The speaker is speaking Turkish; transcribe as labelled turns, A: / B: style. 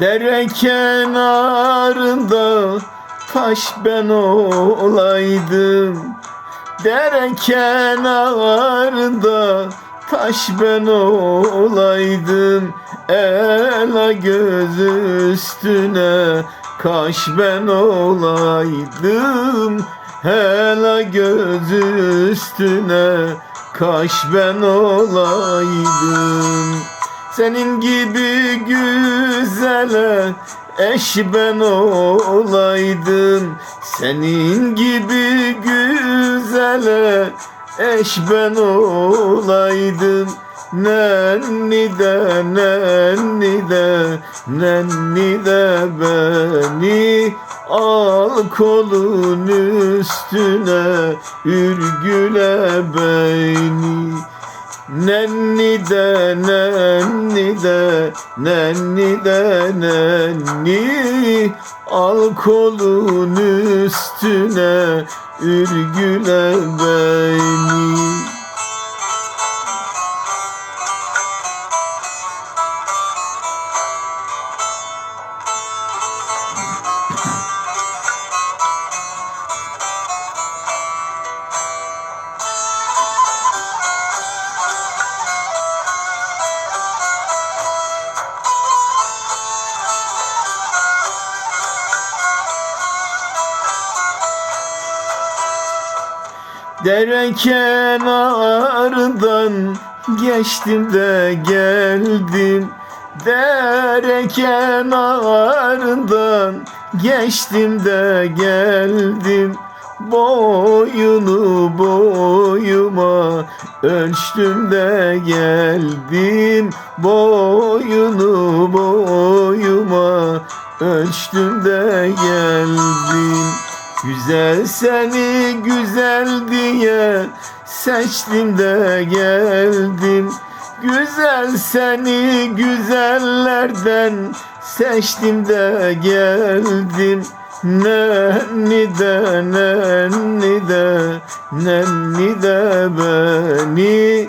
A: Dere kenarında taş ben olaydım. Dere kenarında taş ben olaydım. Ela göz üstüne kaş ben olaydım. Hela göz üstüne kaş ben olaydım senin gibi güzele eş ben olaydım. Senin gibi güzele eş ben olaydım. Nenni de nenni de nenni de beni Al kolun üstüne ürgüle beni Nenni de nenni de nenni de nenni. Al kolun üstüne ürgüle beni Dere kenarından geçtim de geldim. Dere kenarından geçtim de geldim. Boyunu boyuma ölçtüm de geldim. Boyunu boyuma ölçtüm de geldim Güzel seni güzel diye seçtim de geldim. Güzel seni güzellerden seçtim de geldim. Nenni de nenni de nenni de beni